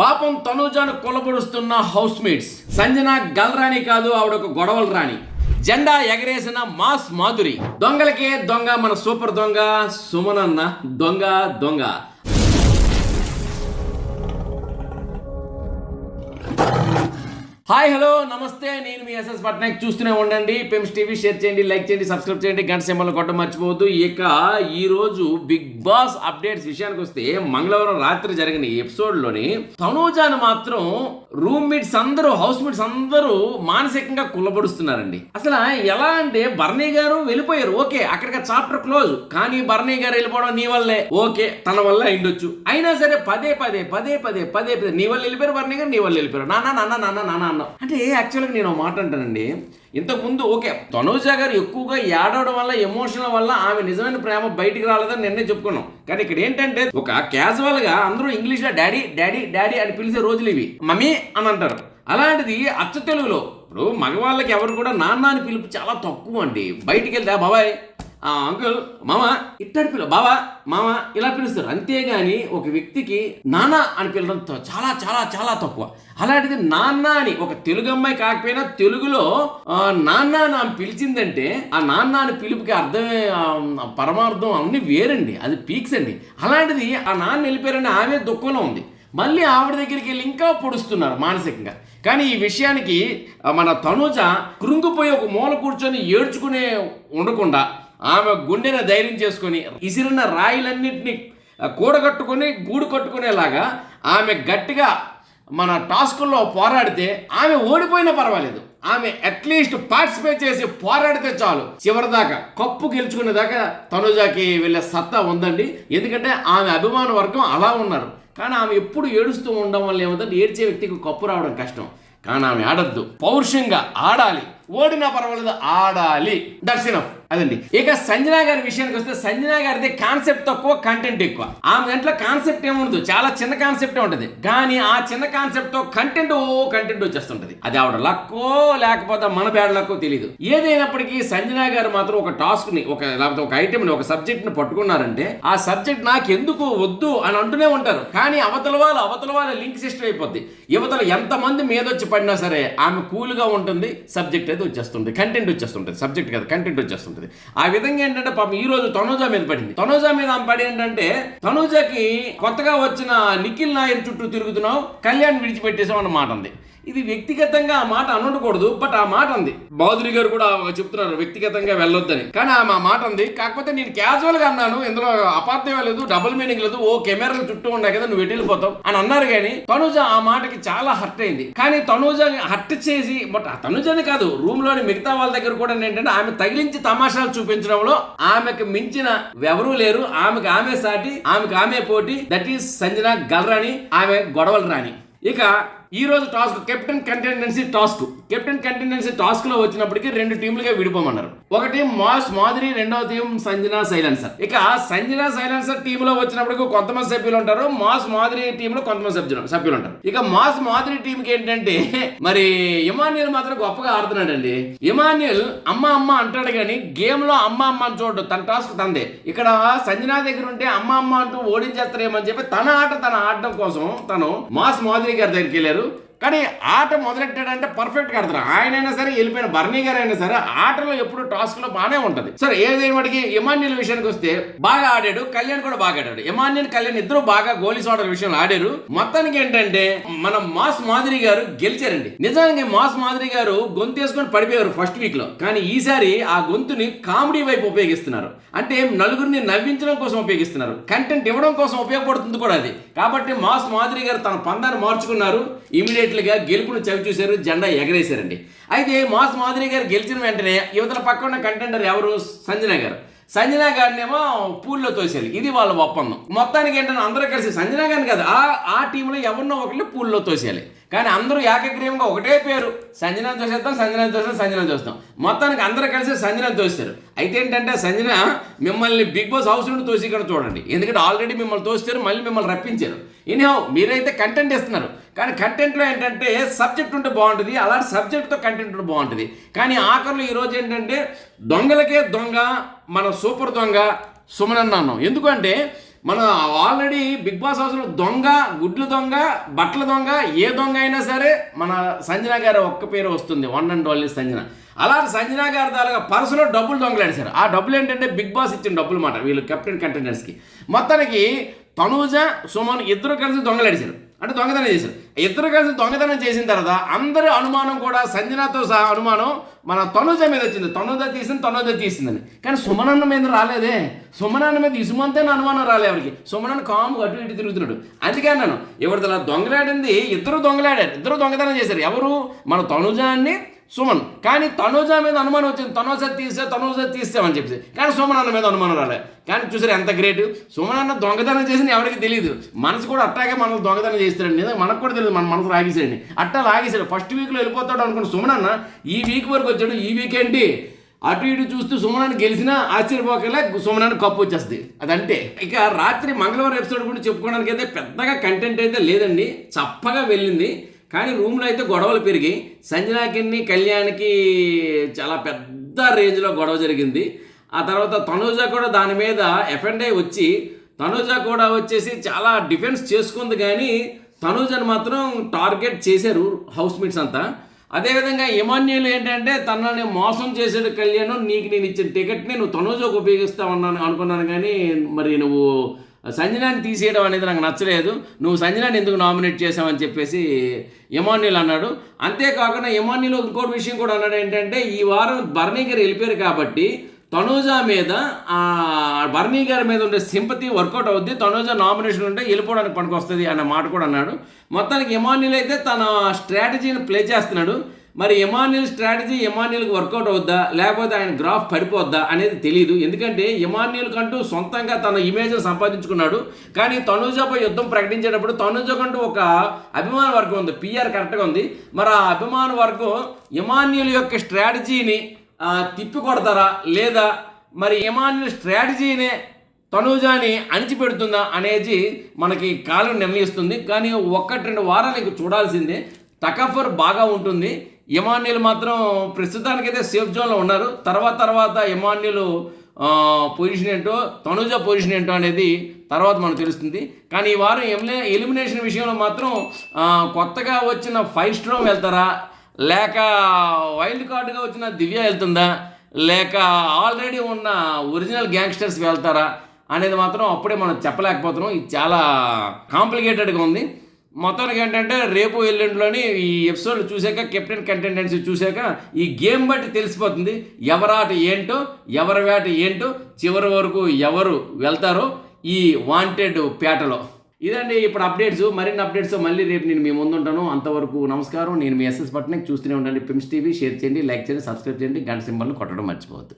పాపం తనుజాను కొలబడుస్తున్న హౌస్ మేట్స్ సంజన గల్రాణి కాదు ఆవిడ ఒక గొడవల రాణి. జెండా ఎగరేసిన మాస్ మాధురి. దొంగలకే దొంగ మన సూపర్ దొంగ సుమనన్న దొంగ దొంగ. హాయ్ హలో నమస్తే. నేను మీ ఎస్ఎస్ పట్నాయక్. చూస్తూనే ఉండండి. పెమ్స్ టీవీ షేర్ చేయండి లైక్ చేయండి సబ్స్క్రైబ్ చేయండి. గంట సింబల్ కొట్టడం మర్చిపోవద్దు. ఇక ఈరోజు బిగ్ బాస్ అప్డేట్స్ విషయానికి వస్తే మంగళవారం రాత్రి జరిగిన ఎపిసోడ్లోని తనూజాను మాత్రం రూమ్ రూమ్మేట్స్ అందరూ హౌస్ మేట్స్ అందరూ మానసికంగా కుల్లబడుస్తున్నారండి అసలు ఎలా అంటే బర్నీ గారు వెళ్ళిపోయారు. ఓకే అక్కడికి చాప్టర్ క్లోజ్ కానీ బర్నీ గారు వెళ్ళిపోవడం నీ వల్లే. ఓకే తన వల్ల అయిండొచ్చు. అయినా సరే పదే పదే పదే పదే పదే పదే నీ వల్ల వెళ్ళిపోయారు బర్నీ గారు నీ వల్ల వెళ్ళిపోయారు. నాన్న నాన్న నాన్న నాన్న అన్న అంటే యాక్చువల్గా నేను ఒక మాట అంటానండి. ఇంతకుముందు ఓకే తనూజ గారు ఎక్కువగా ఏడవడం వల్ల ఎమోషనల్ వల్ల ఆమె నిజమైన ప్రేమ బయటికి రాలేదని నిన్నే చెప్పుకున్నాం. కానీ ఇక్కడ ఏంటంటే ఒక క్యాజువల్గా అందరూ ఇంగ్లీష్లో డాడీ డాడీ డాడీ అని పిలిచే రోజులు ఇవి. మమ్మీ అని అంటారు. అలాంటిది అచ్చ తెలుగులో ఇప్పుడు మగవాళ్ళకి ఎవరు కూడా నాన్న అని పిలుపు చాలా తక్కువ అండి. బయటికి వెళ్తే బాబాయ్ అంకుల్ మామ ఇట్టడి పిల్ల బావా మామ ఇలా పిలుస్తారు. అంతేగాని ఒక వ్యక్తికి నాన్న అని పిలవడం త- చాలా చాలా చాలా తక్కువ. అలాంటిది నాన్న అని ఒక తెలుగు అమ్మాయి కాకపోయినా తెలుగులో నాన్న అని పిలిచిందంటే ఆ నాన్న అని పిలుపుకి అర్థమే పరమార్థం అన్ని వేరండి. అది పీక్స్ అండి. అలాంటిది ఆ నాన్న వెళ్ళిపోయారని ఆమె దుఃఖంలో ఉంది. మళ్ళీ ఆవిడ దగ్గరికి వెళ్ళి ఇంకా పొడుస్తున్నారు మానసికంగా. కానీ ఈ విషయానికి మన తనుజ కృంగిపోయి ఒక మూల కూర్చొని ఏడ్చుకునే ఉండకుండా ఆమె గుండెన ధైర్యం చేసుకొని ఇసిరిన రాయిలన్నింటినీ కూడగట్టుకొని గూడు కట్టుకునేలాగా ఆమె గట్టిగా మన టాస్కుల్లో పోరాడితే ఆమె ఓడిపోయినా పర్వాలేదు. ఆమె అట్లీస్ట్ పార్టిసిపేట్ చేసి పోరాడితే చాలు. చివరిదాకా కప్పు గెలుచుకునే దాకా తనుజాకి వెళ్ళే సత్తా ఉందండి. ఎందుకంటే ఆమె అభిమాన వర్గం అలా ఉన్నారు. కానీ ఆమె ఎప్పుడు ఏడుస్తూ ఉండడం వల్ల ఏముందంటే ఏడ్చే వ్యక్తికి కప్పు రావడం కష్టం. కానీ ఆమె ఆడద్దు. పౌరుషంగా ఆడాలి. ఓడినా పర్వాలేదు ఆడాలి. దర్శనం అదండి. ఇక సంజన గారి విషయానికి వస్తే సంజన గారిది కాన్సెప్ట్ తక్కువ కంటెంట్ ఎక్కువ. ఆమె దాంట్లో కాన్సెప్ట్ ఏముండదు చాలా చిన్న కాన్సెప్ట్ ఉంటుంది. కానీ ఆ చిన్న కాన్సెప్ట్తో కంటెంట్ ఓ కంటెంట్ వచ్చేస్తుంటది. అది ఆవిడ లక్కో లేకపోతే మన బ్యాడ్ లక్కో తెలియదు ఏదైనప్పటికీ సంజన గారు మాత్రం ఒక టాస్క్ని ఒక లేకపోతే ఒక ఐటమ్ని ఒక సబ్జెక్ట్ని పట్టుకున్నారంటే ఆ సబ్జెక్ట్ నాకు ఎందుకు వద్దు అని అంటూనే ఉంటారు. కానీ అవతల వాళ్ళు అవతల వాళ్ళ లింక్ సిస్టమ్ అయిపోద్ది. యువతలు ఎంతమంది మీద వచ్చి పడినా సరే ఆమె కూల్గా ఉంటుంది సబ్జెక్ట్ అయితే వచ్చేస్తుంది. కంటెంట్ వచ్చేస్తుంటుంది. సబ్జెక్ట్ కాదు కంటెంట్ వచ్చేస్తుంటుంది ఆ విధంగా ఏంటంటే పాపం ఈ రోజు తనూజ మీద పడింది. తనూజ మీద ఆమె పడి ఏంటంటే తనూజకి కొత్తగా వచ్చిన నిఖిల్ నాయర్ చుట్టూ తిరుగుతున్నావు కళ్యాణ్ విడిచిపెట్టేసాం అన్నమాట ఉంది ఇది వ్యక్తిగతంగా ఆ మాట అనకూడదు బట్ ఆ మాట ఉంది బాదురి గారు కూడా చెప్తున్నారు వ్యక్తిగతంగా వెళ్ళొద్దని. కానీ ఆమె ఆ మాట ఉంది కాకపోతే నేను క్యాజువల్గా అన్నాను ఇందులో అపార్థం లేదు డబుల్ మీనింగ్ లేదు ఓ కెమెరాలు చుట్టూ ఉన్నాయి కదా నువ్వు వెళ్ళిపోతావు? అని అన్నారు కానీ తనుజ ఆ మాటకి చాలా హర్ట్ అయింది. కానీ తనుజ హర్ట్ చేసి బట్ ఆ తనుజని కాదు రూమ్లోని మిగతా వాళ్ళ దగ్గర కూడా ఏంటంటే ఆమె తగిలించి తమాషాలు చూపించడంలో ఆమెకు మించిన ఎవరూ లేరు. ఆమెకు ఆమె సాటి ఆమెకు ఆమె పోటీ. దట్ ఈస్ సంజన గల్రాణి ఆమె గొడవలు రాణి. ఇక ఈ రోజు task captain contendency task. Captain contendency టాస్క్లో వచ్చినప్పటికీ రెండు టీంలుగా విడిపోమన్నారు. ఒక టీం మాస్ మాదిరి రెండవ టీం సంజన సైలెన్సర్. ఇక సంజన సైలెన్సర్ టీమ్లో వచ్చినప్పటికీ కొంతమంది సభ్యులు ఉంటారు మాస్ మాదిరి టీమ్లో కొంతమంది సభ్యులు సభ్యులు ఉంటారు. ఇక మాస్ మాదిరి టీం కి ఏంటంటే మరి ఇమాన్యుల్ మాత్రం గొప్పగా ఆడుతున్నాడండి. ఇమాన్యుల్ అమ్మ అమ్మ అంటాడు కానీ గేమ్లో అమ్మ అమ్మ అని చూడడు. తన టాస్క్ తందే ఇక్కడ సంజనా దగ్గర ఉంటే అమ్మ అమ్మ అంటూ ఓడించేస్తారేమని చెప్పి తన ఆట తన ఆడడం కోసం తను మాస్ మాదిరి గారి దగ్గరికి వెళ్ళారు. కానీ ఆట మొదలెట్టాడంటే పర్ఫెక్ట్గా ఆడతారు ఆయనైనా సరే వెళ్ళిపోయిన బర్నీ గారు అయినా సరే ఆటలో ఎప్పుడు టాస్క్లో బాగానే ఉంటుంది. సరే ఏదైనా వాడికి ఇమాన్యుల్ విషయానికి వస్తే బాగా ఆడాడు కళ్యాణ్ కూడా బాగా ఆడాడు. ఇమాన్యుల్ కళ్యాణ్ ఇద్దరు బాగా గోలీస్ సోడర్ విషయంలో ఆడారు. మొత్తానికి ఏంటంటే మన మాస్ మాదిరి గారు గెలిచారండి. నిజానికి మాస్ మాదిరి గారు గొంతు వేసుకొని పడిపోయారు ఫస్ట్ వీక్లో. కానీ ఈసారి ఆ గొంతుని కామెడీ వైపు ఉపయోగిస్తున్నారు. అంటే నలుగురిని నవ్వించడం కోసం ఉపయోగిస్తున్నారు. కంటెంట్ ఇవ్వడం కోసం ఉపయోగపడుతుంది కూడా అది. కాబట్టి మాస్ మాదిరి గారు తన పందాన్ని మార్చుకున్నారు. ఇమీడియట్ గా గెలుపును చవి చూశారు జెండా ఎగరేశారండి. అయితే మాస్ మాదిరి గారు గెలిచిన వెంటనే యువతల పక్క ఉన్న కంటెండర్ ఎవరు? సంజన గారు. సంజన గారినేమో పూల్లో తోసేయాలి. ఇది వాళ్ళ ఒప్పందం. మొత్తానికి ఏంటంటే అందరూ కలిసి సంజన గారిని కాదు ఆ ఆ టీంలో ఎవరినో ఒకరిని పూల్లో తోసేయాలి. కానీ అందరూ ఏకగ్రీవంగా ఒకటే పేరు. సంజన తోసేస్తాం సంజన తోసేస్తాం సంజన తోస్తాం మొత్తానికి అందరూ కలిసి సంజన తోస్తారు అయితే ఏంటంటే సంజన మిమ్మల్ని బిగ్ బాస్ హౌస్ నుండి తోసి ఇక్కడ చూడండి. ఎందుకంటే ఆల్రెడీ మిమ్మల్ని తోస్తారు మళ్ళీ మిమ్మల్ని రప్పించారు. ఇనిహో మీరైతే కంటెంట్ ఇస్తున్నారు. కానీ కంటెంట్లో ఏంటంటే సబ్జెక్ట్ ఉంటే బాగుంటుంది అలాంటి సబ్జెక్ట్తో కంటెంట్ ఉంటే బాగుంటుంది. కానీ ఆఖరిలో ఈరోజు ఏంటంటే దొంగలకే దొంగ మన సూపర్ దొంగ సుమనన్న అన్నాం ఎందుకంటే మన ఆల్రెడీ బిగ్ బాస్ హౌస్లో దొంగ గుడ్లు దొంగ బట్టల దొంగ ఏ దొంగ అయినా సరే మన సంజన గారి ఒక్క పేరు వస్తుంది వన్ అండ్ ఓన్లీ సంజన. అలా సంజన గారి దాకా పర్సులో డబ్బులు దొంగలాడేశారు ఆ డబ్బులు ఏంటంటే బిగ్ బాస్ ఇచ్చిన డబ్బులు మాట వీళ్ళు కెప్టెన్ కంటెండర్స్కి మొత్తానికి తనూజ సుమన్ ఇద్దరు కలిసి దొంగలాడేశారు అంటే దొంగతనం చేశారు. ఇద్దరు కలిసి దొంగతనం చేసిన తర్వాత అందరి అనుమానం కూడా సంజనాతో సహా అనుమానం మన తనుజ మీద వచ్చింది. తనుజ తీసింది తనుజ తీసిందని. కానీ సుమనన్న మీద రాలేదే. సుమనన్న మీద ఇసుమంతే అనుమానం రాలే ఎవరికి సుమనన్న కాము అటు ఇటు తిరుగుతున్నాడు. అందుకే అన్నాను ఎవరిది దొంగలాడింది? ఇద్దరు దొంగలాడారు. ఇద్దరు దొంగతనం చేశారు. ఎవరు? మన తనుజాన్ని సుమన్. కానీ తనుజ మీద అనుమానం వచ్చింది. తనుజ తీస్తే తనుజ తీసామని చెప్పేసి. కానీ సుమన్ అన్న మీద అనుమానం రాలే. కానీ చూసారు ఎంత గ్రేట్ సుమన్ అన్న దొంగతనం చేసింది ఎవరికి తెలియదు మనసు కూడా అట్టాగే మనం దొంగతనం చేస్తాడండి. మనకు కూడా తెలియదు మన మనసు లాగేసాడండి అట్టా లాగేసాడు. ఫస్ట్ వీక్లో వెళ్ళిపోతాడు అనుకున్న సుమన్ అన్న ఈ వీక్ వరకు వచ్చాడు. ఈ వీక్ ఏంటి? అటు ఇటు చూస్తూ సుమనాన్ని గెలిచినా ఆశ్చర్యపోకలే సుమనాన్ని కప్పు వచ్చేస్తుంది. అదంటే ఇక రాత్రి మంగళవారం ఎపిసోడ్ గురించి చెప్పుకోవడానికి అయితే పెద్దగా కంటెంట్ అయితే లేదండి. చప్పగా వెళ్ళింది. కానీ రూమ్లో అయితే గొడవలు పెరిగి సంజనాకిని కళ్యాణ్కి చాలా పెద్ద రేంజ్లో గొడవ జరిగింది. ఆ తర్వాత తనూజ కూడా దాని మీద ఎఫెండ్ అయి వచ్చి తనూజ కూడా వచ్చేసి చాలా డిఫెన్స్ చేసుకుంది కానీ తనూజను మాత్రం టార్గెట్ చేశారు హౌస్ మేట్స్ అంతా. అదేవిధంగా ఇమాన్యుల్ ఏంటంటే తనని మోసం చేసాడు కళ్యాణ్ నీకు నేను ఇచ్చిన టికెట్ని నువ్వు తనూజకు ఉపయోగిస్తావన్నాను అనుకున్నాను కానీ మరి నువ్వు సంజనాన్ని తీసేయడం అనేది నాకు నచ్చలేదు. నువ్వు సంజనాన్ని ఎందుకు నామినేట్ చేసావని చెప్పేసి ఎమాన్యుల్ అన్నాడు. అంతేకాకుండా ఎమాన్యుల్ ఇంకోటి విషయం కూడా అన్నాడు ఏంటంటే ఈ వారం బర్నీ గారు వెళ్ళిపోయారు కాబట్టి తనూజా మీద ఆ, బర్నీ గారి మీద ఉండే సింపతి వర్కౌట్ అవుద్ది. తనూజా నామినేషన్ ఉంటే వెళ్ళిపోవడానికి పనికొస్తుంది అన్న మాట కూడా అన్నాడు. మొత్తానికి ఎమాన్యుల్ అయితే తన స్ట్రాటజీని ప్లే చేస్తున్నాడు. మరి ఎమాన్యుల్ స్ట్రాటజీ ఎమాన్యుల్కి వర్కౌట్ అవుద్దా? లేకపోతే ఆయన గ్రాఫ్ పడిపోద్దా అనేది తెలియదు ఎందుకంటే ఎమాన్యుల్ కంటూ సొంతంగా తన ఇమేజ్ సంపాదించుకున్నాడు. కానీ తనుజాపై యుద్ధం ప్రకటించేటప్పుడు తనుజ కంటూ ఒక అభిమాన వర్గం ఉంది. పిఆర్ కరెక్ట్గా ఉంది. మరి ఆ అభిమాన వర్గం ఎమాన్యుల్ యొక్క స్ట్రాటజీని తిప్పికొడతారా? తిప్పి కొడతారా లేదా మరి ఎమాన్యుల్ స్ట్రాటజీనే తనూజాని అణిచిపెడుతుందా అనేది మనకి కాలం నిర్ణయిస్తుంది. కానీ ఒక్కటి రెండు వారాలు ఇంక చూడాల్సిందే. తకఫర్ బాగా ఉంటుంది. ఇమాన్యులు మాత్రం ప్రస్తుతానికైతే సేఫ్ జోన్లో ఉన్నారు. తర్వాత తర్వాత ఇమాన్యులు పొజిషన్ ఏంటో తనుజ పొజిషన్ ఏంటో అనేది తర్వాత మనకు తెలుస్తుంది. కానీ ఈ వారం ఎలిమినే ఎలిమినేషన్ విషయంలో మాత్రం కొత్తగా వచ్చిన ఫైవ్ స్ట్రోమ్ వెళ్తారా? లేక వైల్డ్ కార్డుగా వచ్చిన దివ్య వెళ్తుందా? లేక ఆల్రెడీ ఉన్న ఒరిజినల్ గ్యాంగ్స్టర్స్ వెళ్తారా? అనేది మాత్రం అప్పుడే మనం చెప్పలేకపోతున్నాం. ఇది చాలా కాంప్లికేటెడ్గా ఉంది. మొత్తానికి ఏంటంటే రేపు ఎల్లుండిలోని ఈ ఎపిసోడ్ చూసాక కెప్టెన్ కంటెండెన్సీ చూసాక ఈ గేమ్ బట్టి తెలిసిపోతుంది ఎవరాట ఏంటో ఎవరి వేట ఏంటో చివరి వరకు ఎవరు వెళ్తారో ఈ వాంటెడ్ పేటలో. ఇదండి ఇప్పుడు అప్డేట్స్ మరిన్ని అప్డేట్స్ మళ్ళీ రేపు నేను మీ ముందు ఉంటాను అంతవరకు నమస్కారం. నేను మీ ఎస్ఎస్ పట్నకి చూస్తూనే ఉండండి. పిమ్స్ టీవీ. షేర్ చేయండి లైక్ చేయండి సబ్స్క్రైబ్ చేయండి. గంట సింబల్ని కొట్టడం మర్చిపోవద్దు.